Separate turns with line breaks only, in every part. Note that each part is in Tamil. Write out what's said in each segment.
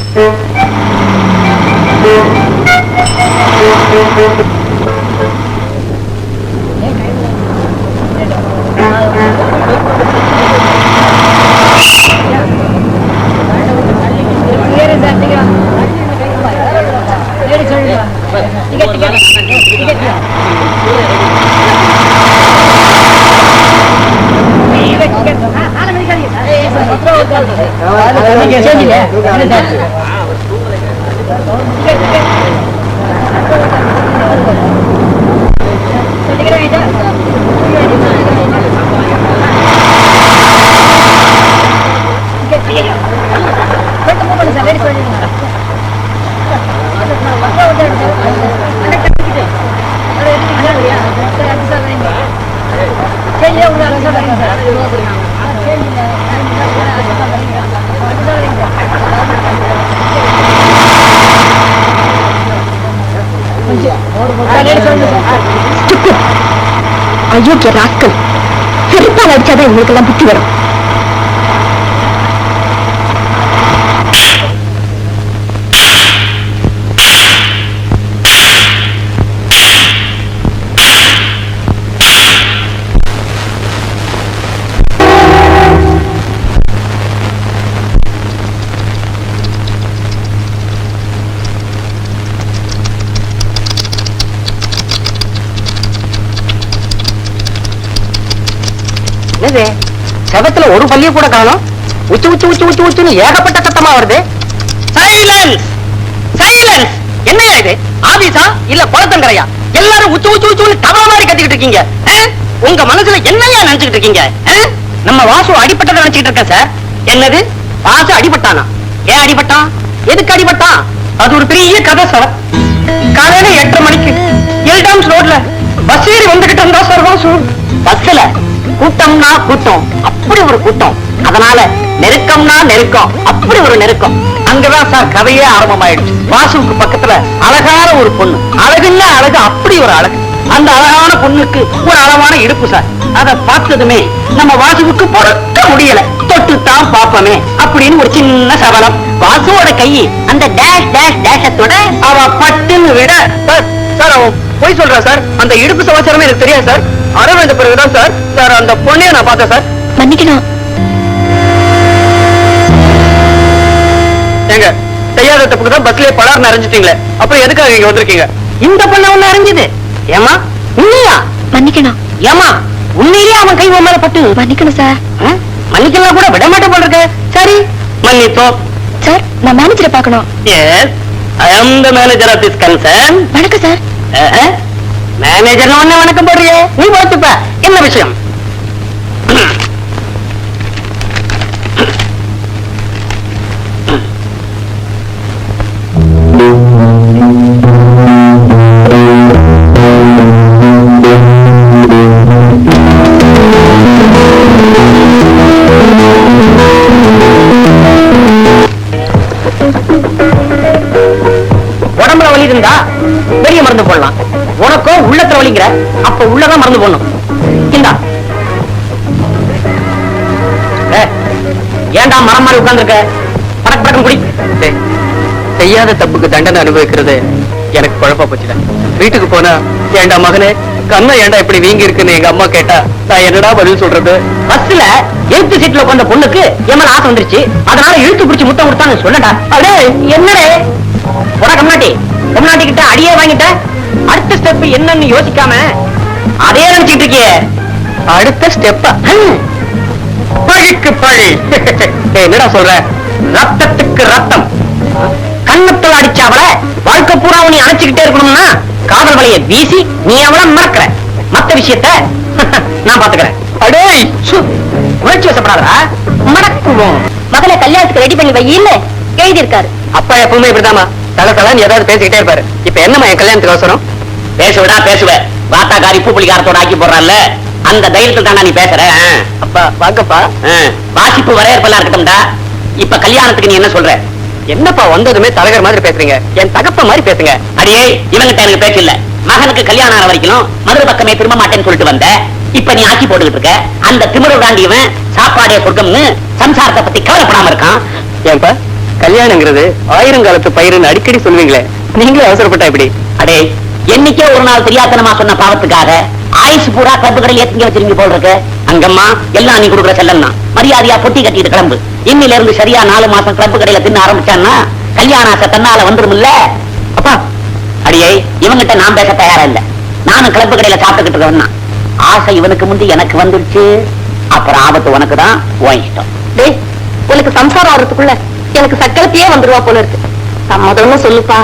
Thank you. அயோக்கிய ராஸ்கல் செருப்பால் அடிச்சாதான் உங்களுக்கு எல்லாம் புத்தி வரும்.
முகத்துல ஒரு பள்ளிய கூட காணும். உச்சு உச்சு உச்சு உச்சு உச்சுன்னு ஏகப்பட்ட சத்தமா வருது. சைலன்ஸ் சைலன்ஸ் என்னையா இது? ஆபீஸா? இல்ல குளத்தங்கரையா? எல்லாரும் உச்சு உச்சு உச்சுன்னு தவள மாதிரி கத்திக்கிட்டு இருக்கீங்க. உங்க மனசுல என்னையா நினைச்சுக்கிட்டு இருக்கீங்க? நம்ம வாசு அடிபட்டதை நினைச்சுக்கிட்டு இருக்கேன் சார் என்னது? வாசு அடிபட்டானா? ஏன் அடிபட்டான்? எதுக்கு அடிபட்டான்? அது ஒரு பெரிய கதை சார் காலையில எட்டரை மணிக்கு எல்டாம்ஸ் ரோட்ல பஸ் ஏறி வந்துகிட்டு இருந்தா சார் வாசு. பஸ்ல கூட்டம்னா கூட்டம். அப்படி ஒரு கூட்டம். அதனால நெருக்கம்னா நெருக்கம். அப்படி ஒரு நெருக்கம். அங்கதான் சார் கதையே ஆரம்பமாயிடுச்சு. வாசுவுக்கு பக்கத்துல அழகான ஒரு பொண்ணு. அழகுன்னா அழகு அப்படி ஒரு அழகு. அந்த அழகான பொண்ணுக்கு ஒரு அழகான இடுப்பு சார். அதை பார்த்ததுமே நம்ம வாசுவுக்கு பொறுக்க முடியல. தொட்டு தான் பார்ப்போமே அப்படின்னு ஒரு சின்ன சபலம். வாசுவோட கை அந்த டேஷ் டேஷ் டேஷத்தோட அவ பட்டுன்னு விட சார் சார் அவன் போய் சொல்றா சார். அந்த இடுப்பு சமாச்சாரமே எனக்கு தெரியாது சார். அரவிந்த பிறகுதான் சார் சார் அந்த பொண்ணைய நான் பார்த்தேன் சார்.
மன்னிக்கணும்.
ஏங்க செய்யாத தப்புக்கு தான் பஸ்லயே பலார் நிறைஞ்சிட்டீங்களே அப்புறம் எதுக்காக இங்க வந்திருக்கீங்க? இந்த பொண்ண ஒண்ணு அறிஞ்சது ஏமா உண்மையா?
மன்னிக்கணும்.
ஏமா உண்மையிலேயே அவன் கை உன் மேல பட்டு.
மன்னிக்கணும் சார்?
மன்னிக்கலாம் கூட விட மாட்டேன் போல இருக்க. சரி. மன்னித்தோம்
சார் நான் மேனேஜரை பார்க்கணும்.
Yes I am the manager of this concern
வணக்கம் சார்.
மேனேஜர் ஒண்ணு வணக்கம் போடுறியே? நீ போட்டுப்ப என்ன விஷயம்? உள்ளத்துல வலிங்கிற அப்ப உள்ளதான் மருந்து போடணும் இந்தா ஏ, ஏன்டா மரம் மாதிரி உட்கார்ந்துருக்க? படக்கு படக்கம் குடி. செய்யாத தப்புக்கு தண்டனை அனுபவிக்கிறது எனக்கு குழப்ப போச்சுடா. வீட்டுக்கு போனா ஏன்டா மகனே கண்ணை ஏன்டா இப்படி வீங்கி இருக்குன்னு எங்க அம்மா கேட்டா நான் என்னடா பதில் சொல்றது? பஸ்ல எழுத்து சீட்ல உட்கார்ந்த பொண்ணுக்கு என் ஆசை வந்துருச்சு. அதனால இழுத்து பிடிச்சு முத்தம் கொடுத்தான்னு சொல்லடா. அடே என்னடே? போடா கம்நாட்டி. கம்நாட்டி கிட்ட அடியே வாங்கிட்ட. அடுத்த ஸ்டெப் என்னன்னு யோசிக்காம அதே நினைச்சிட்டு இருக்கியே. அடுத்த ஸ்டெப்பா பழிக்கு பழி. என்னடா சொல்ற? ரத்தத்துக்கு ரத்தம். கண்ணத்துல அடிச்சாவல வாழ்க்கை பூரா நீ அணைச்சுக்கிட்டே இருக்கணும்னா காதல் வலைய வீசி நீ அவள மறக்கிற மத்த விஷயத்த நான் பாத்துக்கிறேன். அடே உணர்ச்சி வசப்படாதடா. மடக்குவோம்
மகளை கல்யாணத்துக்கு ரெடி பண்ணி வையின்னு எழுதி இருக்காரு
அப்பா எப்பவுமே இப்படிதாம்மா. தல தலன்னு ஏதாவது பேசிக்கிட்டே இருப்பாரு. இப்ப என்னம்மா என் கல்யாணத்துக்கு அவசரம் பேசுவடா பேசுவ. வாத்தாக்காரி உப்பு புளிக்காரத்தோட ஆக்கி போடுறான்ல. அந்த தைரியத்தில் தாண்டா நீ பேசுற. அப்பா வாங்கப்பா. வாசிப்பு வரையறுப்பெல்லாம் இருக்கட்டும்டா. இப்ப கல்யாணத்துக்கு நீ என்ன சொல்ற? என்னப்பா வந்ததுமே தலகர் மாதிரி பேசுறீங்க? என் தகப்ப மாதிரி பேசுங்க. அடியே இவங்கிட்ட எனக்கு பேச்சு இல்ல. மகனுக்கு கல்யாணம் ஆன வரைக்கும் மதுரை பக்கமே திரும்ப மாட்டேன்னு சொல்லிட்டு வந்த. இப்ப நீ ஆக்கி போட்டுக்கிட்டு இருக்க. அந்த திமிர தாண்டியவன் சாப்பாடே சொர்க்கம்னு சம்சாரத்தை பத்தி கவலைப்படாம இருக்கான். ஏன்பா?
கல்யாணங்கிறது ஆயிரங்காலத்து பயிருன்னு அடிக்கடி சொல்லுவீங்களே. நீங்களே அவசரப்பட்டா இப்படி
அடே என்னைக்கே ஒரு நாள் தெரியாத்தனமா சொன்ன பாவத்துக்காக ஆயுசு பூரா கிளப்பு கடையில் ஏத்திங்க வச்சிருங்க போல் இருக்கு. அங்கம்மா எல்லாம் நீ கொடுக்குற செல்லம் தான் மரியாதையா பொட்டி கட்டிட்டு கிளம்பு. இன்னில இருந்து சரியா நாலு மாசம் கிளப்பு கடையில தின்ன ஆரம்பிச்சான்னா கல்யாண ஆசை தன்னால வந்துருமில்ல அப்பா. அடியே இவங்கிட்ட நான் பேச தயாரா இல்ல. நானும் கிளப்பு கடையில சாப்பிட்டுக்கிட்டு இருக்கேன் ஆசை இவனுக்கு முந்தி எனக்கு வந்துடுச்சு அப்புறம் ஆபத்து உனக்கு தான் உன் இஷ்டம்.
டேய் உனக்கு சம்சாரம் வர்றதுக்குள்ள எனக்கு சக்கரத்தையே வந்துருவா போல இருக்கு. சம்மதம்னு சொல்லுப்பா.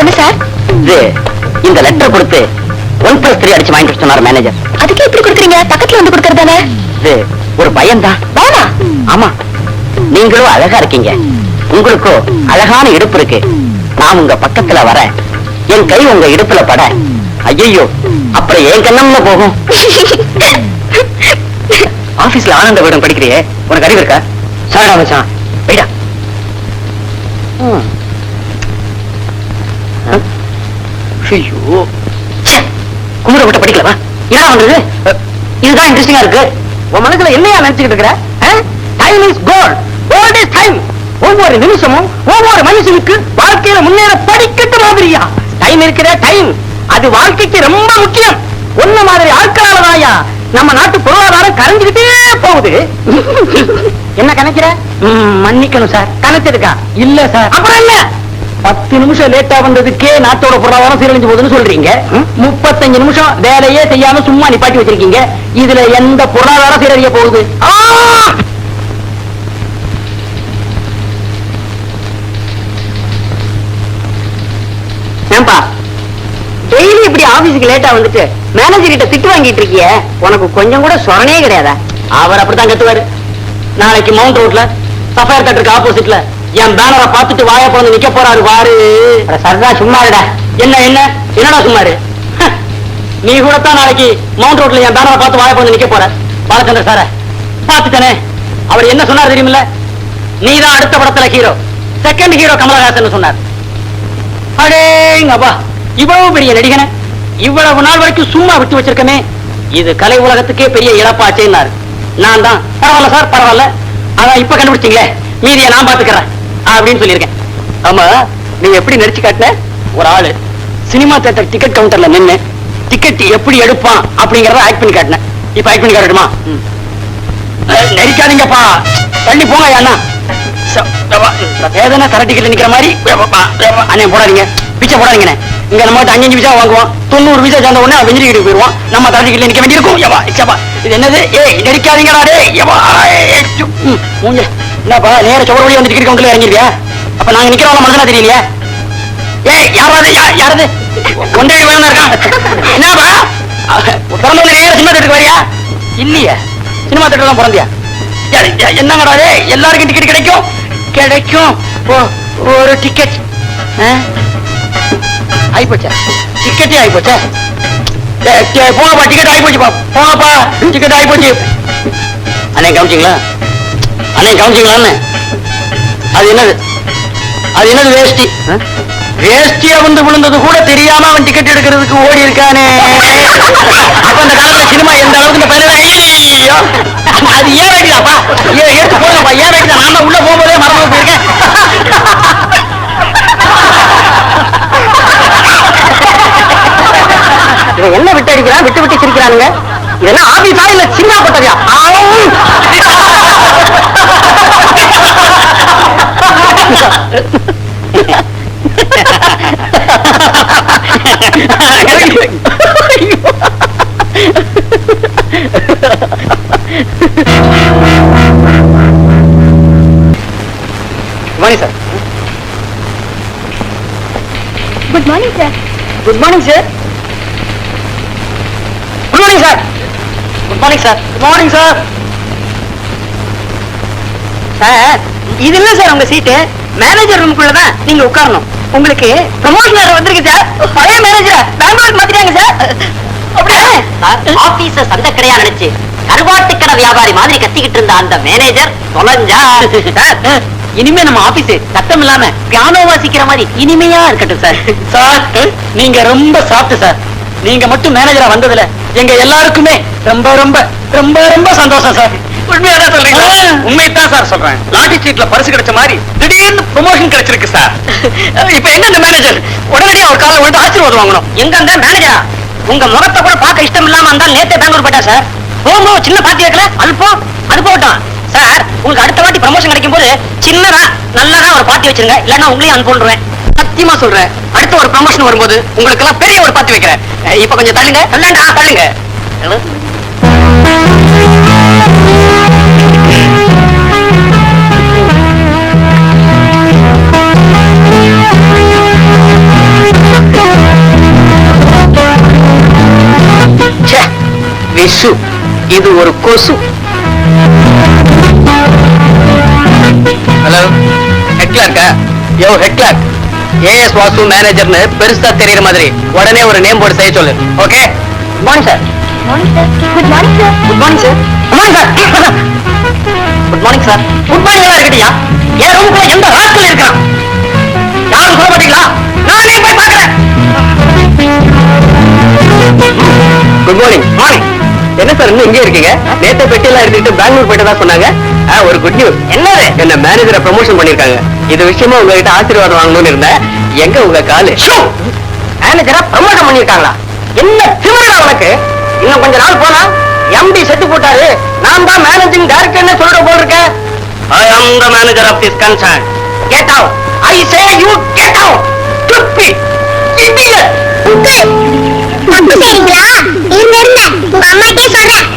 என்ன சார்?
இந்த லெட்டர் கொடுத்து ஒன் பிளஸ் த்ரீ அடிச்சு வாங்கிட்டு சொன்னார் மேனேஜர்
அதுக்கு எப்படி கொடுக்குறீங்க? பக்கத்துல வந்து கொடுக்கறதானே
இது ஒரு பயம்தான்
வேணா
ஆமா. நீங்களும் அழகா இருக்கீங்க. உங்களுக்கும் அழகான இடுப்பு இருக்கு. நான் உங்க பக்கத்துல வர என் கை உங்க இடுப்புல பட. ஐயோ அப்புறம் ஏன் கண்ணம்ல போகும்.
ஆபீஸ்ல ஆனந்த விடம் படிக்கிறியே உனக்கு அறிவு இருக்கா? சாடா மச்சான் போயிடா. ஐயோ குமுற விட்ட படிக்கலவா என்ன பண்றது? இதுதான் இன்ட்ரெஸ்டிங்கா இருக்கு. உன் மனசுல என்னையா நினைச்சுக்கிட்டு இருக்கிற? Time is gold gold is time ஒவ்வொரு நிமிஷமும் ஒவ்வொரு மனுஷனுக்கு வாழ்க்கையில முன்னேற படிக்கட்டு மாதிரியா? டைம் இருக்கிற டைம் அது வாழ்க்கைக்கு ரொம்ப முக்கியம். ஒன்ன மாதிரி ஆட்களாலதாயா நம்ம நாட்டு பொருளாதாரம் கரைஞ்சுக்கிட்டே போகுது. என்ன கணக்கிற? மன்னிக்கணும் சார். கணச்சதுக்கா இல்ல சார். அப்புறம் என்ன? பத்து நிமிஷம் லேட்டா வந்ததுக்கே நாட்டோட பொருளாதாரம் சீரழிஞ்சு போகுதுன்னு சொல்றீங்க. முப்பத்தஞ்சு நிமிஷம் வேலையே செய்யாம சும்மா நிப்பாட்டி வச்சிருக்கீங்க. இதுல எந்த பொருளாதாரம் சீரழிய போகுது! ஏன்பா இப்படி ஆபீஸ்க்கு லேட்டா வந்துட்டு? மேனேஜர் கிட்ட திட்டு வாங்கிட்டு இருக்கிய? உனக்கு கொஞ்சம் கூட சொரணே கிடையாதா? அவர் அப்படித்தான் கத்துவாரு. நாளைக்கு மவுண்ட் ரோட்ல சஃபயர் தேட்டருக்கு ஆப்போசிட்ல என் பேனரை பார்த்துட்டு வாய பிறந்து நிக்க போறாரு பாரு. சரதா சும்மாருடா என்ன என்ன? என்னடா சும்மாரு? நீ கூட தான் நாளைக்கு மவுண்ட் ரோட்ல என் பேனரை பார்த்து வாய பிறந்து நிக்க போற. பாலச்சந்திர சார பார்த்துட்டனே. அவர் என்ன சொன்னார் தெரியுமில்ல? நீ தான் அடுத்த படத்துல ஹீரோ செகண்ட் ஹீரோ கமலஹாசன் சொன்னார். அடேங்கப்பா இவ்வளவு பெரிய நடிகனை இவ்வளவு நாள் வரைக்கும் சும்மா விட்டு வச்சிருக்கமே. இது கலை உலகத்துக்கே பெரிய இழப்பாச்சேன்னாரு. நான் தான். பரவாயில்ல சார் பரவாயில்ல. அதான் இப்ப கண்டுபிடிச்சீங்களே. மீதியை நான் பாத்துக்கிறேன் அப்படின்னு சொல்லியிருக்கேன். ஆமா நீ எப்படி நடிச்சு காட்டின? ஒரு ஆளு. சினிமா தேட்டர் டிக்கெட் கவுண்டர்ல நின்னு டிக்கெட் எப்படி எடுப்பான் அப்படிங்கறத ஆக்ட் பண்ணி காட்டினேன் இப்ப ஆக்ட் பண்ணி காட்டணுமா நடிக்காதீங்கப்பா. தள்ளி போங்க அண்ணா வேதனை தர டிக்கெட் நிக்கிற மாதிரி. போடாதீங்க. பிச்சை போடாதீங்கண்ணே. இங்க நம்ம கிட்ட அஞ்சு விசா வாங்குவோம். தொண்ணூறு விசா சேர்ந்த உடனே வெஞ்சிரி போயிடுவான். போயிருவோம் நம்ம தர நிக்க வேண்டியிருக்கும் யவா இச்சப்பா இது என்னது? ஏய் நடிக்காதீங்கடா டே யவா மூஞ்ச. என்னப்பா நேர சோறு வழி வந்து டிக்கெட் கவுண்டர்ல இறங்கிருக்கியா? அப்ப நாங்க நிக்கிறோம் மனசுனா தெரியலையா? ஏய் யாராவது யாராவது யாரது? ஒன்றே வேணும் இருக்கான் என்னப்பா? பிறந்த நேர சினிமா தேட்டருக்கு வரியா? இல்லையே. சினிமா தேட்டர் தான் பிறந்தியா? என்னங்கடாதே என்னங்கடா எல்லாருக்கும் டிக்கெட் கிடைக்கும்? கிடைக்கும். ஓ ஒரு டிக்கெட் ஆயிப்போச்சா. டிக்கெட்டே ஆயிப்போச்சா. ஏ, ஏ, போங்கப்பா டிக்கெட் ஆயிப்போச்சுப்பா போங்கப்பா டிக்கெட் ஆயிப்போச்சு. அண்ணே கவனிச்சிங்களா? அண்ணே கவனிச்சிங்களான்னு? அது என்னது? அது என்னது வேஷ்டி? வேஷ்டியா வந்து விழுந்தது கூட தெரியாம அவன் டிக்கெட் எடுக்கிறதுக்கு ஓடி இருக்கானே. அப்ப அந்த காலத்துல சினிமா எந்த அளவுக்கு இந்த பையனை அது ஏன் வேண்டியதாப்பா ஏன் எடுத்து போங்கப்பா ஏன் வேண்டியதா? நான் தான் உள்ள போகும்போதே மறந்து போயிருக்கேன். இவன் என்ன விட்டு அடிக்கிறான்? விட்டு விட்டு சிரிக்கிறானுங்க. இதெல்லாம் ஆபீஸா இல்ல சின்ன sir
good morning sir
good morning sir morning sir good morning sir good morning sir sir இது இல்ல சார் உங்க சீட்டு மேனேஜர் ரூமுக்குள்ள தான் நீங்க உட்காரணும். உங்களுக்கு ப்ரமோஷன் வேற வந்திருக்கு சார் பழைய மேனேஜர் பெங்களூருக்கு மாத்திட்டாங்க சார் அப்படியே.
ஆபீஸ சந்த கடையா நினைச்சு கருவாட்டு கடை வியாபாரி மாதிரி கத்திக்கிட்டு இருந்த அந்த மேனேஜர் தொலைஞ்சா.
சார் இனிமே நம்ம ஆபீஸ் சத்தம் இல்லாம பியானோ வாசிக்கிற மாதிரி இனிமையா இருக்கட்டும் சார் சார் நீங்க ரொம்ப சாப்பிட்டு சார் நீங்க மட்டும் மேனேஜரா வந்ததுல
எங்க எல்லாருக்குமே ரொம்ப ரொம்ப ரொம்ப ரொம்ப சந்தோஷம் சார்.
உண்மையாதான் சொல்றீங்களா?
ஆ.
உண்மையத்தான் சார் சொல்றேன். லாட்டரி சீட்ல பரிசு கிடைச்ச மாதிரி திடீர்னு ப்ரொமோஷன் கிடைச்சிருக்கு சார்.
இப்ப எங்க இந்த மேனேஜர் உடனடியா ஒரு காலை விழுந்து ஆசீர்வாதம் வாங்கணும். எங்க மேனேஜரா உங்க முகத்தை கூட பார்க்க இஷ்டம் இல்லாம இருந்தா நேத்தே பெங்களூர் போயிட்டா சார். போகும்போது சின்ன பாத்தி வைக்கல? அல்பம் அது சார் உங்களுக்கு அடுத்த வாட்டி ப்ரமோஷன் கிடைக்கும் போது சின்னதா நல்லதா ஒரு பாத்தி வச்சிருங்க. இல்லன்னா உங்களையும் அனுப்பிடுறேன் சத்தியமா சொல்றேன். அடுத்த ஒரு ப்ரமோஷன் வரும்போது உங்களுக்கு எல்லாம் பெரிய ஒரு பார்த்து வைக்கிறேன். இப்ப கொஞ்சம் தள்ளுங்க. தள்ளாண்டா தள்ளுங்க. விஷு இது ஒரு கொசு.
ஹலோ ஹெட் கிளார்க்கா யோ head clerk A S Vasu மேனேஜர்னு பெருசா தெரியற மாதிரி. உடனே ஒரு நேம் போர்டு செய்ய சொல்லு. Okay
good morning sir
good morning sir
good morning sir good morning sir good morning sir good morning எல்லாம் இருக்கட்டியா? என் ரூமுக்குள்ள எந்த ராஸ்கல் இருக்கான்? யாரும் சொல்ல மாட்டீங்களா? நானே போய் பார்க்கறேன்.
குட் மார்னிங் மார்னிங் என்ன சார் இன்னும் இங்கே இருக்கீங்க? நேத்து பெட்டியெல்லாம் எடுத்துட்டு பெங்களூர் போயிட்டதா சொன்னாங்க. ஆ, ஒரு குட் நியூஸ்
என்னது?
என்ன மேனேஜரை ப்ரமோஷன் பண்ணிருக்காங்க இது விஷயமா உங்ககிட்ட ஆசீர்வாதம் வாங்கணும்னு இருந்தேன். எங்க உங்க காலு?
மேனேஜரா ப்ரமோஷன் பண்ணிருக்காங்களா என்ன திமிரா உனக்கு? இன்னும் கொஞ்ச நாள் போனா எம்டி செத்து போட்டாரு. நான் தான் மேனேஜிங் டைரக்டர்னு சொல்ற போல் இருக்கேன்
I am the manager of this concern
get out I say you get out stupid. Idiot.
தப்பு செய்றீங்களா இருங்க இருங்க உங்க அம்மாட்டே சொல்றேன்.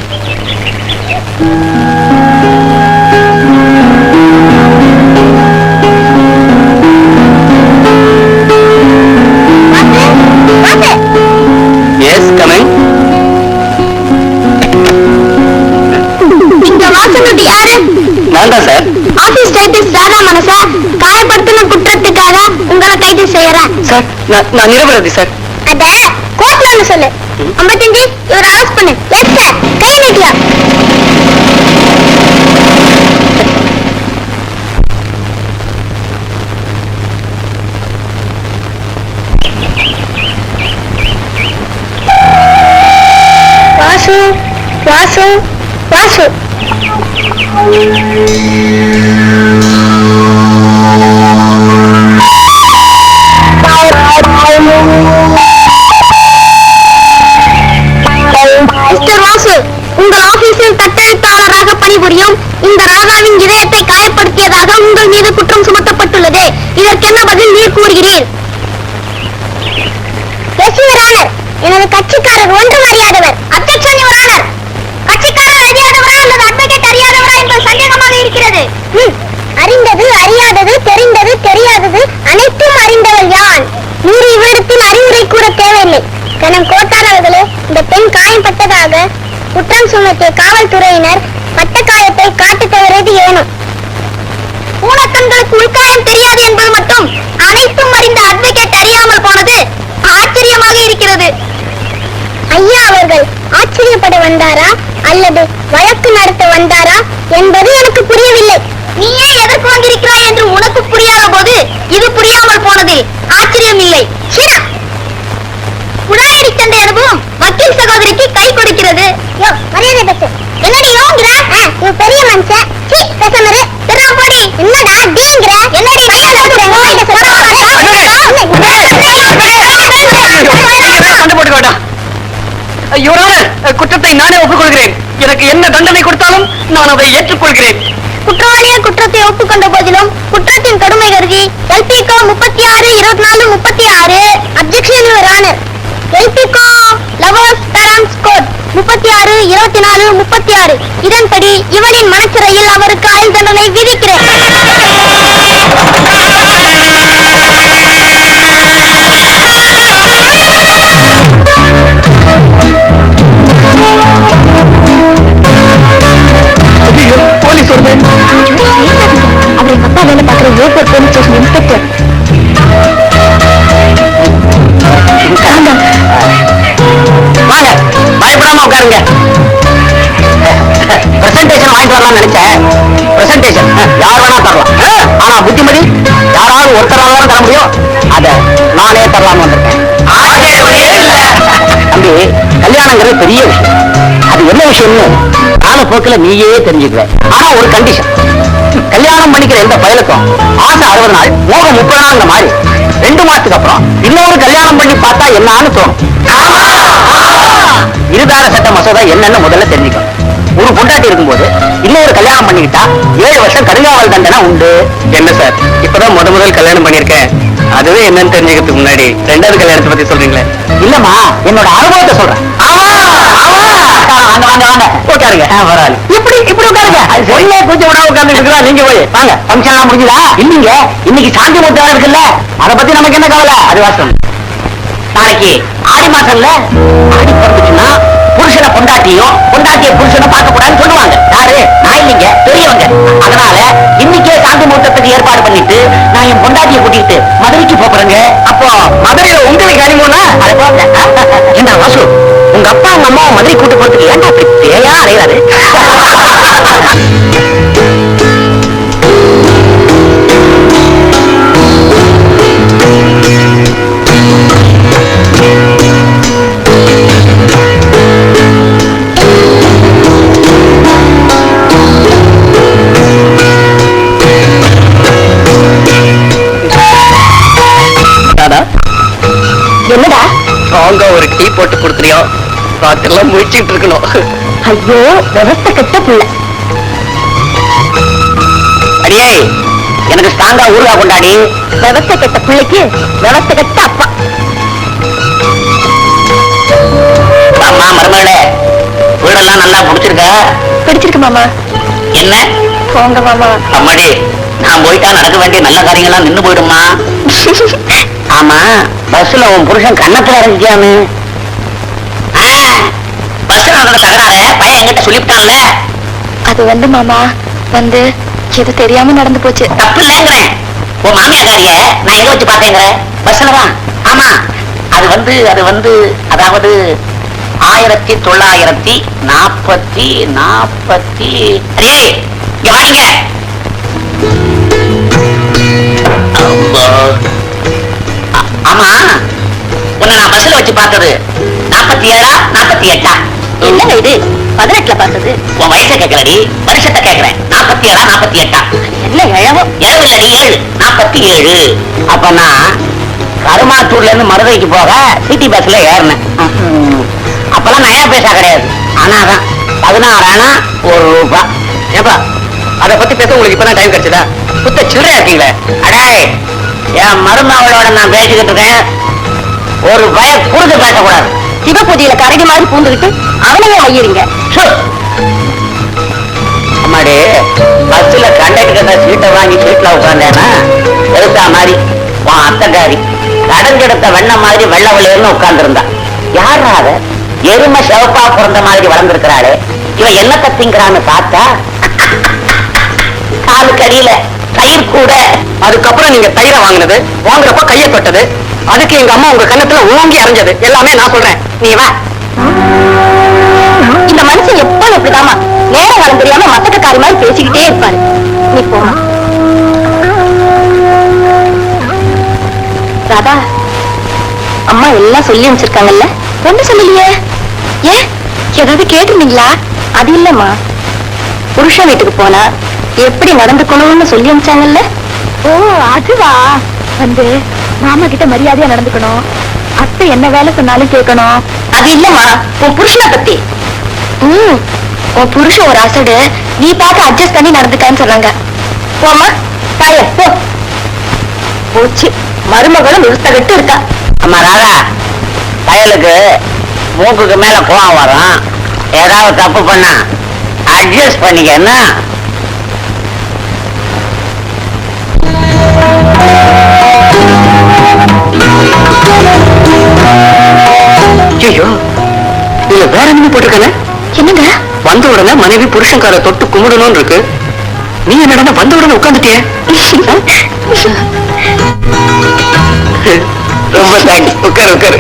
சார். நான் நிரபராதி சார்.
கோர்ட்ல வந்து சொல்லு. ஐம்பத்தஞ்சு இவரை அரெஸ்ட் பண்ணு. எஸ் சார் கை நீட்டியா? வாசு வாசு வாசு. காயம்பட்டதாக குற்றம் சுமத்திய காவல்துறையினர் பட்டக்காயத்தை காட்டு தவறது ஏனும் ஊனக்கண்களுக்கு உள்காயம் தெரியாது என்பது மட்டும் அனைத்தும் அறிந்த அட்வொகேட் அறியாமல் போனது ஆச்சரியமாக இருக்கிறது. ஐயா அவர்கள் ஆச்சரியப்பட வந்தாரா? அல்லது வழக்கு நடத்த வந்தாரா? என்பது எனக்கு புரியவில்லை. நீ ஏன் எதற்கு வந்திருக்கிறாய் என்று உனக்கு புரியாத போது இது புரியாமல் போனதில் ஆச்சரியம் இல்லை உடாயடி சண்டை அனுபவம் வக்கீல் சகோதரிக்கு கை கொடுக்கிறது. யோ மரியாதை பேசு என்னடி யோங்கிற? இவ பெரிய மனுஷன். சீ பேசாமரு போடி. என்னடா டீங்கிற? என்னடி
குற்றத்தை நானே ஒப்புக்கொள்கிறேன். எனக்கு என்ன தண்டனை கொடுத்தாலும் நான் அதை ஏற்றுக்கொள்கிறேன்.
குற்றவாளியே குற்றத்தை ஒப்புக்கொண்ட போதிலும் குற்றத்தின் கடுமை கருதி எல்பிகோ முப்பத்தி ஆறு இருபத்தி நாலு முப்பத்தி ஆறு. அப்ஜெக்ஷன் ஆனர் எல்பிகோ லவர்ஸ் பேரண்ட்ஸ் கோட் முப்பத்தி ஆறு இருபத்தி நாலு முப்பத்தி ஆறு. இதன்படி இவரின் மனச்சிறையில் அவருக்கு ஆயுள் தண்டனை விதிக்கிறேன்.
கல்யாணங்கிறது பெரிய விஷயம். அது என்ன விஷயம்னு காலப்போக்கில் நீயே தெரிஞ்சுக்குவேன் ஆனா ஒரு கண்டிஷன் கல்யாணம் பண்ணிக்கிற எந்த பயலுக்கும் ஆசை அறுபது நாள் மோகம் முப்பது நாள் மாதிரி. ரெண்டு மாசத்துக்கு அப்புறம் இன்னொரு கல்யாணம் பண்ணி பார்த்தா என்னன்னு தோணும். இருதார சட்ட மசோதா என்னன்னு முதல்ல தெரிஞ்சுக்கணும். ஒரு பொண்டாட்டி இருக்கும்போது இன்னொரு கல்யாணம் பண்ணிக்கிட்டா ஏழு வருஷம் கடுங்காவல் தண்டனை உண்டு.
என்ன சார்? இப்பதான் முத முதல் கல்யாணம் பண்ணிருக்கேன் அதுவே என்னன்னு தெரிஞ்சுக்கிறதுக்கு முன்னாடி ரெண்டாவது கல்யாணத்தை பத்தி சொல்றீங்களே.
இல்லம்மா என்னோட அனுபவத்தை சொல்றேன். உட்காருங்க. பரவாயில்ல. இப்படி இப்படி உட்காருங்க. சொல்லே கொஞ்சம் விட உட்கார்ந்து இருக்கா நீங்க போய் வாங்க. ஃபங்க்ஷன் எல்லாம் முடிஞ்சதா? இல்லீங்க. இன்னைக்கு சாந்தி முத்தம் இருக்குல்ல. அத பத்தி நமக்கு என்ன கவலை? அது வாசம் நாளைக்கு ஆடி மாசம்ல ஆடி பிறந்துச்சுன்னா புருஷனை பொண்டாட்டியும் பொண்டாட்டிய புருஷனை பார்க்க கூடாதுன்னு சொல்லுவாங்க. யாரு? நான் இல்லைங்க. பெரியவங்க. அதனால இன்னைக்கே சாந்தி முகூர்த்தத்துக்கு ஏற்பாடு பண்ணிட்டு நான் என் பொண்டாட்டியை கூட்டிட்டு மதுரைக்கு போறேங்க அப்போ மதுரையில உங்களுக்கு அனுமோனா அது போங்க என்ன வாசு உங்க அப்பா உங்க அம்மாவை மதுரை கூட்டு போறதுக்கு ஏன்டா அப்படி
தேயா அறையிறாரு கொடுக்குறியோ ராத்திரெல்லாம் முழிச்சிட்டு இருக்கணும்
ஐயோ விவசாய கெட்ட புள்ள.
அடியே எனக்கு ஸ்ட்ராங்கா ஊருகா கொண்டாடி.
விவசாய கெட்ட பிள்ளைக்கு விவசாய கெட்ட அப்பா.
அம்மா மருமகளே வீடெல்லாம் நல்லா பிடிச்சிருக்க
பிடிச்சிருக்கு மாமா.
என்ன?
போங்க மாமா.
அம்மாடி நான் போயிட்டா நடக்க வேண்டிய நல்ல காரியங்கள்லாம் நின்னு போயிடுமா ஆமா பஸ்ல உன் புருஷன் கண்ணத்துல இறங்கியாமு நடந்த தகராறு பையன் என்கிட்ட சொல்லிவிட்டான்ல.
அது வந்து மாமா வந்து எது தெரியாம நடந்து போச்சு.
தப்பு இல்லைங்கிறேன் உன் மாமியாக்காரிய நான் எங்க வச்சு பார்த்தேங்கிற? பஸ்ல தான் ஆமா. அது வந்து அது வந்து அதாவது ஆயிரத்தி தொள்ளாயிரத்தி நாற்பத்தி நாற்பத்தி அடே இங்க வாங்க ஆமா. உன்னை நான் பஸ்ல வச்சு பார்த்தது நாற்பத்தி ஏழா நாற்பத்தி எட்டா?
என்னங்க இது? பதினெட்டுல பார்த்தது.
உன் வயசை கேட்கலடி. வருஷத்தை கேட்கிறேன். நாற்பத்தி ஏழா நாற்பத்தி எட்டா
என்ன இழவோ?
ஏழு இல்லடி ஏழு. நாற்பத்தி ஏழு அப்ப நான் கருமாத்தூர்ல இருந்து மதுரைக்கு போக சிட்டி பஸ்ல ஏறினேன். அப்பெல்லாம் நயா பைசா கிடையாது? ஆனாதான் பதினாறு ஆனா ஒரு ரூபா.
ஏப்பா அதை பத்தி பேச உங்களுக்கு இப்பதான் டைம் கிடைச்சதா? சுத்த சில்லறையா இருக்கீங்களே
அடே என் மருமகளோட நான் பேசிக்கிட்டு இருக்கேன். ஒரு பய குறுக்கு பேசக்கூடாது.
சிவ பூஜையில கரடி மாதிரி பூந்துகிட்டு அவனையே ஐயறீங்க.
அம்மாடி பஸ்ல கண்டக்டர் கிட்ட சீட்டை வாங்கி சீட்ல உட்காந்தேன்னா பெருசா மாதிரி உன் அத்தக்காரி கடஞ்செடுத்த வெண்ண மாதிரி வெள்ள வெள்ளையர்னு உட்கார்ந்திருந்தா. யாரா அத எருமை சிவப்பா பிறந்த மாதிரி வளர்ந்திருக்கிறாளே. இவ என்ன கத்திங்கிறான்னு பார்த்தா காலுக்கு அடியில கயிறு கூட.
அதுக்கப்புறம் நீங்க தயிரை வாங்கினது வாங்குறப்ப கையை தொட்டது. அதுக்கு எங்க அம்மா உங்க கண்ணத்துல ஓங்கி அரைஞ்சது. எல்லாமே நான் சொல்றேன். நீ வா.
இந்த மனுஷன் எப்பவும் இப்படிதாமா நேர காலம் தெரியாம மத்தக்கக்காரி மாதிரி பேசிக்கிட்டே இருப்பாரு. நீ போமா ராதா அம்மா எல்லாம் சொல்லி அனுப்பிச்சிருக்காங்கல்ல? ஒண்ணு சொல்லலையே. ஏன்? ஏதாவது கேட்டிருந்தீங்களா? அது இல்லம்மா. புருஷன் வீட்டுக்கு போனா எப்படி நடந்துக்கணும்னு சொல்லி அனுப்பிச்சாங்கல்ல? ஓ அதுவா? வந்து மாமா கிட்ட மரியாதையா நடந்துக்கணும். அத்தை என்ன வேலை சொன்னாலும் கேட்கணும். அது இல்லம்மா உன் புருஷனை பத்தி. ம் உன் புருஷன் ஒரு அசடு. நீ பார்த்து அட்ஜஸ்ட் பண்ணி நடந்துக்கான்னு சொன்னாங்க. போம்மா தாய போ. போச்சு. மருமகளும் நிறுத்தகிட்டு இருக்கா.
அம்மா ராதா பயலுக்கு மூக்குக்கு மேல கோவம் வரும். ஏதாவது தப்பு பண்ணா அட்ஜஸ்ட் பண்ணிக்க என்ன?
ஐயோ இதுல வேற என்ன போட்டிருக்கானே?
என்னங்க?
வந்த உடனே மனைவி புருஷன்கார தொட்டு கும்பிடணும்னு இருக்கு. நீ என்னடா வந்த உடனே உட்காந்துட்டியே ரொம்ப தேங்க்ஸ் உட்காரு உட்காரு.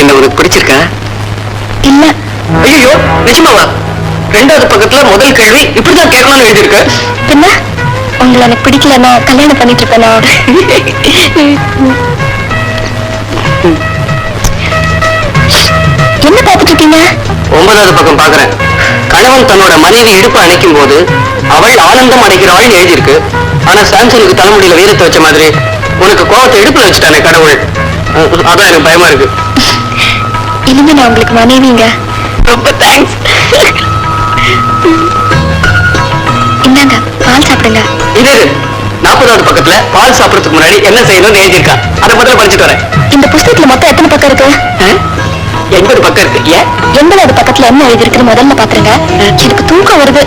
என்ன உனக்கு பிடிச்சிருக்கா?
இல்ல.
ஐயோ நிஜமாவா? ரெண்டாவது பக்கத்துல முதல் கேள்வி இப்படிதான் கேட்கணும்னு எழுதியிருக்க.
உங்களை எனக்கு பிடிக்கலன்னா கல்யாணம் பண்ணிட்டு இருப்பேனா என்ன பார்த்துட்டு இருக்கீங்க
ஒன்பதாவது பக்கம் பாக்குறேன் கணவன் தன்னோட மனைவி இடுப்பு அணைக்கும் போது அவள் ஆனந்தம் அடைகிறாள் எழுதியிருக்கு. ஆனா சாம்சனுக்கு தலைமுடியில வீரத்தை வச்ச மாதிரி உனக்கு கோவத்தை இடுப்புல வச்சுட்டானே கடவுள். அதான் எனக்கு பயமா இருக்கு.
இனிமே நான் உங்களுக்கு மனைவிங்க.
ரொம்ப தேங்க்ஸ்
இந்தாங்க பால் சாப்பிடுங்க.
இது நாற்பதாவது பக்கத்துல பால் சாப்பிடறதுக்கு முன்னாடி என்ன செய்யணும்னு எழுதியிருக்கா. அதை முதல்ல படிச்சுட்டு வரேன்.
இந்த புஸ்தகத்துல மொத்தம் எத்தனை பக்கம் இருக்கு?
எண்பது பக்கம் இருக்கு. ஏன்?
எண்பதாவது பக்கத்துல என்ன எழுதிருக்குன்னு முதல்ல பாத்துருங்க. எனக்கு தூக்கம் வருது.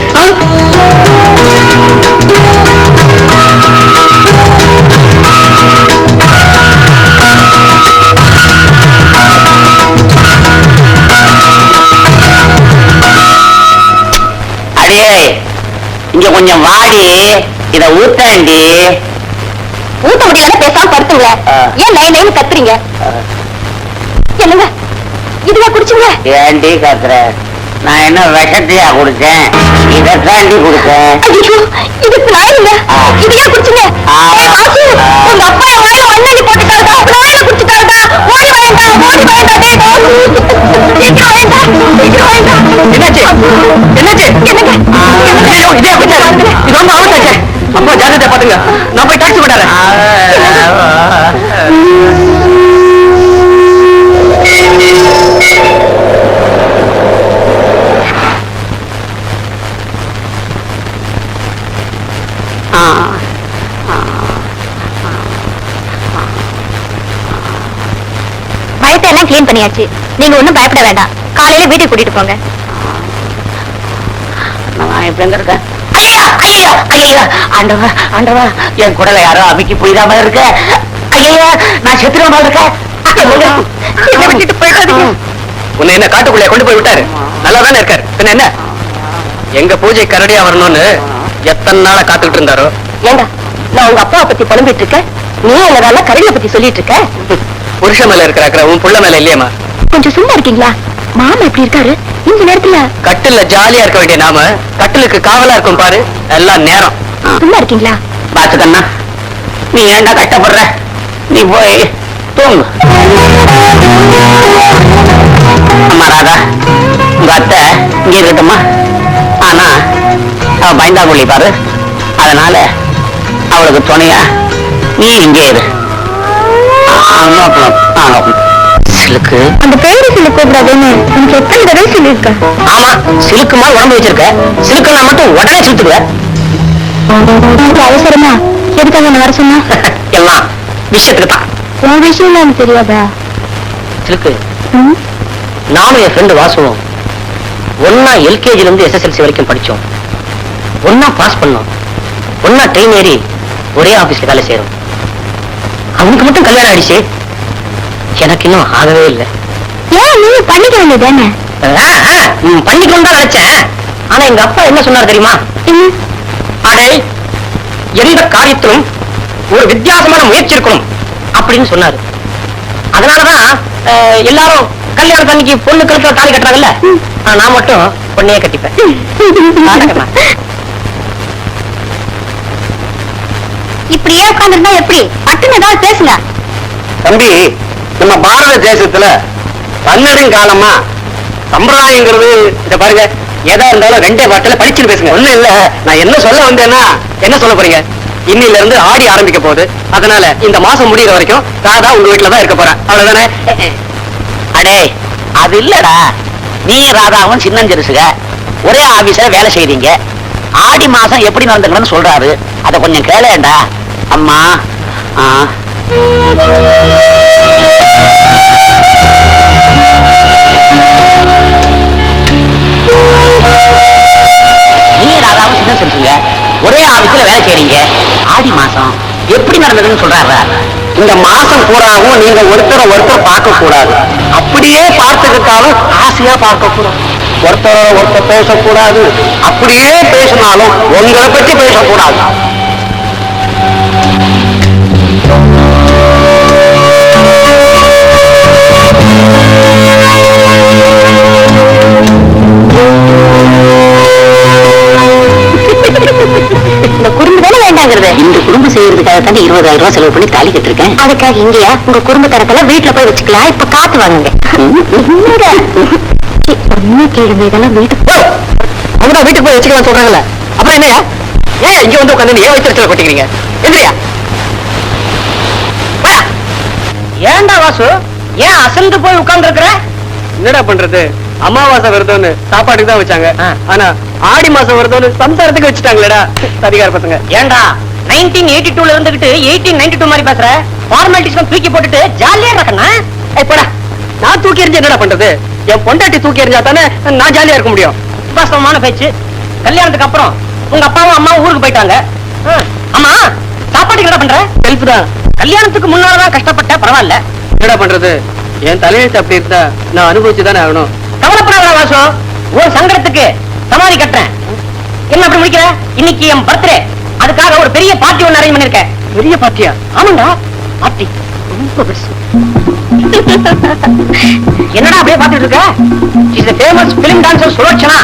அடியே இங்க கொஞ்சம் வாடி. இத ஊத்தாண்டி.
ஊத்த முடியல பேசாம படுத்துங்க. ஏன் நை நைன்னு கத்துறீங்க? என்னங்க? இதுவா குடிச்சீங்க?
ஏண்டி கத்துற? நான் என்ன விஷத்தையா குடிச்சேன்? இதை தாண்டி குடிச்சேன்
நாயுங்க
ஆ.
இது ஏன் குடிச்சீங்க. உங்க அப்பா வாயில மண்ணெண்ணி போட்டுட்டாருடா. நாயில குடிச்சிட்டாருடா. ஓடி வாயண்டா ஓடி வாயண்டா டேய் வாசு. சீக்கிரம் வாயண்டா சீக்கிரம் வாயண்டா.
என்னாச்சு? என்னாச்சு?
என்னங்க?
ஐயோ, இதே அப்படித்தான். இது ரொம்ப அவசாச்சு அப்பா ஜாகிரதை பாத்துங்க நான் போய் டாக்ஸி போட்டாரேன்
பயத்தை எல்லாம் க்ளீன் பண்ணியாச்சு. நீங்க ஒண்ணும் பயப்பட வேண்டாம். காலையில வீட்டுக்கு கூட்டிட்டு போங்க.
நான் இப்ப எங்க இருக்கேன்? ஐயா ஐயா ஐயா ஆண்டவா ஆண்டவா என் குடலை யாரோ அமுக்கி போயிடாம இருக்க. ஐயா நான் செத்துருவா இருக்கேன்
விட்டுட்டு போயிடாதீங்க.
உன்னை என்ன காட்டுக்குள்ளே கொண்டு போய் விட்டாரு? நல்லா தானே இருக்காரு. பின்ன என்ன? எங்க பூஜை கரடியா வரணும்னு எத்தனை நாளா காத்துக்கிட்டு இருந்தாரோ?
ஏண்டா நான் உங்க அப்பாவை பத்தி புலம்பிட்டு இருக்கேன். நீ என்னதான கரையில பத்தி சொல்லிட்டு இருக்க?
புருஷ மேல இருக்கிற அக்கறை உன் புள்ள மேல இல்லையம்மா?
கொஞ்சம் சும்மா இருக்கீங்களா? மாமா எப்படி இருக்காரு? இந்த நேரத்துல
கட்டில்ல ஜாலியா இருக்க வேண்டிய நாம கட்டிலுக்கு காவலா இருக்கும் பாரு எல்லாம் நேரம்.
சும்மா இருக்கீங்களா?
பாத்துக்கண்ணா நீ ஏன்டா கஷ்டப்படுற? நீ போய் தூங்கு. அம்மா ராதா உங்க அத்தை இங்க இருக்கட்டுமா அவ பயந்தாங்குழி பாரு. அதனால அவளுக்கு துணையா நீ இங்கே இரு. சிலுக்கு.
அந்த பேரு சொல்லி கூப்பிடாதுன்னு எனக்கு எத்தனை தடவை சொல்லியிருக்கேன்
ஆமா சிலுக்குமா உடம்பு வச்சிருக்க. சிலுக்குனா மட்டும் உடனே சுத்துக்குவேன்
அவசரமா? எதுக்காக என்ன வர சொன்னா?
எல்லாம் விஷயத்துக்கு தான்.
உன் விஷயம் எனக்கு தெரியாதா?
சிலுக்கு? நானும் என் ஃப்ரெண்டு வாசுவோம் ஒன்னா எல்கேஜில இருந்து எஸ்எஸ்எல்சி வரைக்கும் படிச்சோம். ஒன்னா பாஸ் பண்ணோம் ஒன்னா ட்ரெயின் ஏறி ஒரே ஆபீஸ்ல வேலை செய்யறோம். அவனுக்கு மட்டும் கல்யாணம் ஆயிடுச்சு. எனக்கு இன்னும் ஆகவே இல்லை.
ஏன் நீ பண்ணிக்க வேண்டியதானே
பண்ணிக்கணும் தான் நினைச்சேன். ஆனா எங்க அப்பா என்ன சொன்னார் தெரியுமா? அடே எந்த காரியத்திலும் ஒரு வித்தியாசமான முயற்சி இருக்கணும் அப்படின்னு சொன்னாரு. அதனாலதான் எல்லாரும் கல்யாணம் பண்ணிக்கு பொண்ணு கழுத்துல தாலி கட்டுறாங்கல்ல? நான் மட்டும் பொண்ணையே கட்டிப்பேன்.
இப்படியே உட்காந்துருந்தா எப்படி? பட்டுன்னு ஏதாவது பேசுங்க.
தம்பி நம்ம பாரத தேசத்துல பன்னெடுங்காலமா சம்பிரதாயங்கிறது இத பாருங்க எதா இருந்தாலும் ரெண்டே வார்த்தையில படிச்சுட்டு பேசுங்க. ஒண்ணு இல்ல. நான் என்ன சொல்ல வந்தேன்னா என்ன சொல்ல போறீங்க? இன்னில இருந்து ஆடி ஆரம்பிக்க போகுது. அதனால இந்த மாசம் முடியிற வரைக்கும் ராதா உங்க வீட்டுல தான் இருக்க போறேன். அவ்வளவுதானே?
அடே அது இல்லடா. நீ ராதாவும் சின்னஞ்சிறுசுக ஒரே ஆபீஸ்ல வேலை செய்றீங்க. ஆடி மாசம் எப்படி நடந்துக்கணும்னு சொல்றாரு. அத கொஞ்சம் கேளேண்டா அம்மா. ஆ. நீ ராதாவும் ஒரே ஆபீஸ்ல வேலை செய்றீங்க. ஆடி மாசம். எப்படி நடந்ததுன்னு சொல்றாரு?
இந்த மாசம் பூராவும் நீங்க ஒருத்தரை ஒருத்தர் பார்க்க கூடாது. அப்படியே பார்த்துக்கிட்டாலும் ஆசையா பார்க்க கூடாது. ஒருத்தரோட ஒருத்தர் பேசக்கூடாது. அப்படியே பேசினாலும் உங்களை பற்றி பேசக்கூடாது.
இந்த குறும்பு தானே வேண்டாங்கிறது?
இந்த குடும்பம் செய்யறதுக்காக தானே இருபதாயிரம் ரூபாய் செலவு பண்ணி தாலி கட்டிருக்கேன்.
அதுக்காக இங்கயா? உங்க குடும்பத்தரத்துல வீட்டுல போய் வச்சுக்கலாம். இப்ப காத்து வாங்குங்க. கேளுங்க இதெல்லாம் வீட்டுக்கு
அவங்க போய் வச்சுக்கலாம் சொல்றாங்கல்ல. அப்புறம் என்னையா ஏன் இங்க வந்து உட்காந்து ஏன் வச்சு கொட்டிக்கிறீங்க? எந்திரியா? ஏன்டா வாசு? ஏன் அசந்து போய் உட்கார்ந்து இருக்கிற
என்னடா பண்றது? அமாவாசை விரதம்னு சாப்பாட்டுக்கு தான் வச்சாங்க. ஆனா ஆடி மாசம் விரதம்னு சம்சாரத்துக்கு வச்சுட்டாங்களேடா அதிகார பசங்க.
ஏன்டா நைன்டீன் எயிட்டி டூல இருந்துகிட்டு எயிட்டீன் நைன்டி டூ மாதிரி பேசுற? ஃபார்மாலிட்டிஸ் தூக்கி போட்டுட்டு ஜாலியா இருக்கண்ணா
போடா. நான் தூக்கி எறிஞ்சு என்னடா பண்றது? என் பொண்டாட்டி தூக்கி எறிஞ்சா தானே நான் ஜாலியா இருக்க முடியும்?
வாஸ்தவமான பேச்சு. கல்யாணத்துக்கு அப்புறம் உங்க அப்பாவும் அம்மாவும் ஊருக்கு போயிட்டாங்க. ஆமா சாப்பாட்டுக்கு என்ன பண்ற?
செல்ஃப் தான்.
கல்யாணத்துக்கு முன்னாலதான் கஷ்டப்பட்ட பரவாயில்ல.
என்னடா பண்றது? என் தலையெழுத்து அப்படி இருந்தா நான் அனுபவிச்சு தானே ஆகணும்.
கவலைப்படாத வாசு. உன் சங்கடத்துக்கு சமாதி கட்டுறேன். என்ன அப்படி முடிக்கிற? இன்னைக்கு என் பர்த்டே அதுக்காக ஒரு பெரிய பார்ட்டி ஒன்று அரேஞ்ச் பண்ணிருக்கேன்
பெரிய பாத்தியா
ஆமாண்டா. பார்ட்டி ரொம்ப பெருசு. என்னடா அப்படியே பார்த்துட்டு இருக்க? Is a famous film dancer Sulochana.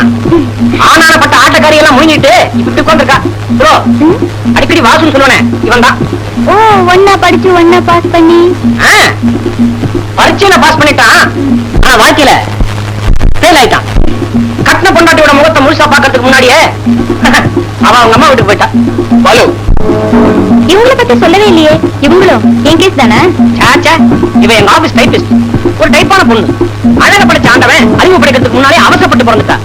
ஆனானப்பட்ட ஆட்டக்காரி எல்லாம் முழுங்கிட்டு இப்படி உட்கார்ந்திருக்கா. ப்ரோ அடிக்கடி வாசுன்னு சொல்லுவானே. இவன் தான்
ஓ ஒன்னா படிச்சு ஒன்னா பாஸ் பண்ணி.
பரீட்சையில பாஸ் பண்ணிட்டான். ஆனா வாழ்க்கையில ஃபெயில் ஆயிட்டான் கட்டின பொண்டாட்டியோட முகத்தை முழுசா பார்க்கறதுக்கு முன்னாடியே அவ அவங்க அம்மா வீட்டுக்கு போயிட்டா
பாலு.
இவங்கள பத்தி சொல்லவே இல்லையே. இவங்களும் என் கேஸ் தானே?
சாச்சா இவ எங்க ஆபீஸ் டைபிஸ்ட் ஒரு டைப்பான பொண்ணு. அழக படிச்ச ஆண்டவன் அறிவு படிக்கிறதுக்கு முன்னாலே அவசரப்பட்டு பிறந்துட்டா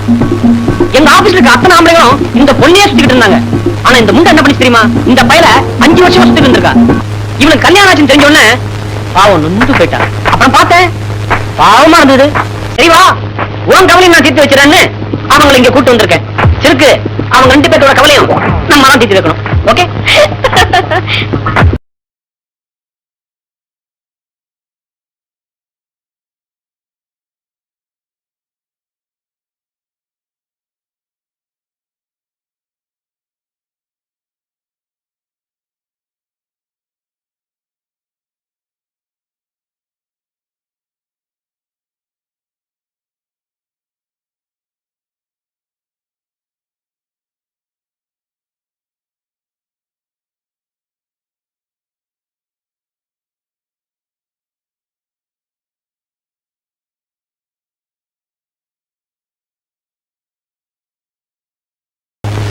எங்க ஆபீஸ்ல இருக்க அத்தனை ஆம்பளைங்களும் இந்த பொண்ணையே சுத்திக்கிட்டு இருந்தாங்க. ஆனா இந்த முண்டை என்ன பண்ணி தெரியுமா? இந்த பையல அஞ்சு வருஷம் சுத்திட்டு இருந்திருக்கா இவனுக்கு கல்யாணம் ஆச்சுன்னு தெரிஞ்ச உடனே பாவம் நொந்து போயிட்டா அப்புறம் பார்த்தேன் பாவமா இருந்தது. சரி வா. உன் கவலையும் நான் தீர்த்து வச்சிடறேன்னு அவங்களை இங்க கூட்டு வந்திருக்கேன். சிறுக்கு அவங்க ரெண்டு பேர்த்தோட கவலையும் நம்ம தான் தீர்த்து வைக்கணும். ஓகே?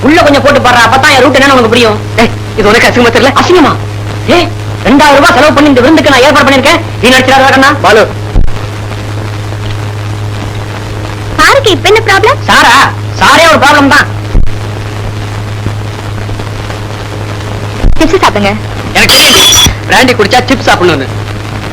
உள்ள கொஞ்சம் போட்டு பாடுற. அப்பதான் என் ரூட் என்னன்னு உனக்கு புரியும்.
இது உனக்கு அசிங்கமா தெரியல?
அசிங்கமா? ஏ ரெண்டாயிரம் ரூபாய் செலவு பண்ணி இந்த விருந்துக்கு நான் ஏற்பாடு பண்ணிருக்கேன் நீ நடிச்சிடாத கண்ணா.
பாலு.
சாருக்கு இப்ப என்ன ப்ராப்ளம்
சாரா சாரே ஒரு ப்ராப்ளம் தான்.
டிப்ஸ் சாப்பிடுங்க.
எனக்கு பிராண்டி குடிச்சா சிப்ஸ் சாப்பிடணும்னு.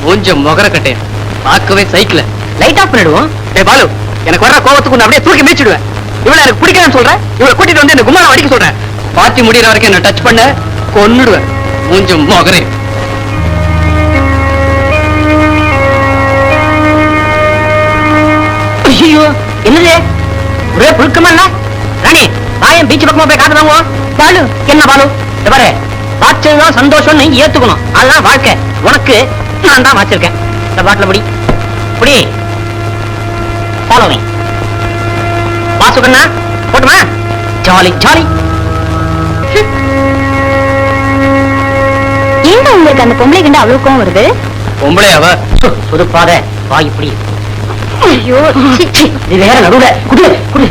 கொஞ்சம் முகர கட்டையன் பார்க்கவே சைக்கிள்
லைட் ஆஃப் பண்ணிடுவோம்.
டேய் பாலு எனக்கு வர்ற கோவத்துக்கு உன்னை அப்படியே தூக்கி மீச்சிடுவேன் இவளை எனக்கு பிடிக்கலன்னு சொல்றேன் இவளை கூட்டிட்டு வந்து இந்த கும்மாளம் அடிக்க சொல்றேன் பார்ட்டி முடியிற வரைக்கும் என்ன டச் பண்ண கொன்னுடுவேன். கொஞ்சம் முகரே.
ஐயோ என்னது? ஒரே புழுக்கமா இல்ல? ராணி வாயன் பீச் பக்கமா போய் காத்து வாங்குவோம். பாலு என்ன பாலு? இந்த பாரு. வாச்சதுதான் சந்தோஷம்னு ஏத்துக்கணும். அதுதான் வாழ்க்கை. உனக்கு நான் தான் வாச்சிருக்கேன். இந்த பாட்டில புடி. புடி. ஃபாலோ மீ வாசுகண்ணா போட்டுமா? Jolly jolly.
ஏங்க உங்களுக்கு அந்த பொம்பளை கண்டு அவ்வளவு கோவம் வருது?
பொம்பளையாவ?
புதுப்பாத வாய் இப்படி.
ஐயோ.
இது வேற நடுவுல. குடு குடு.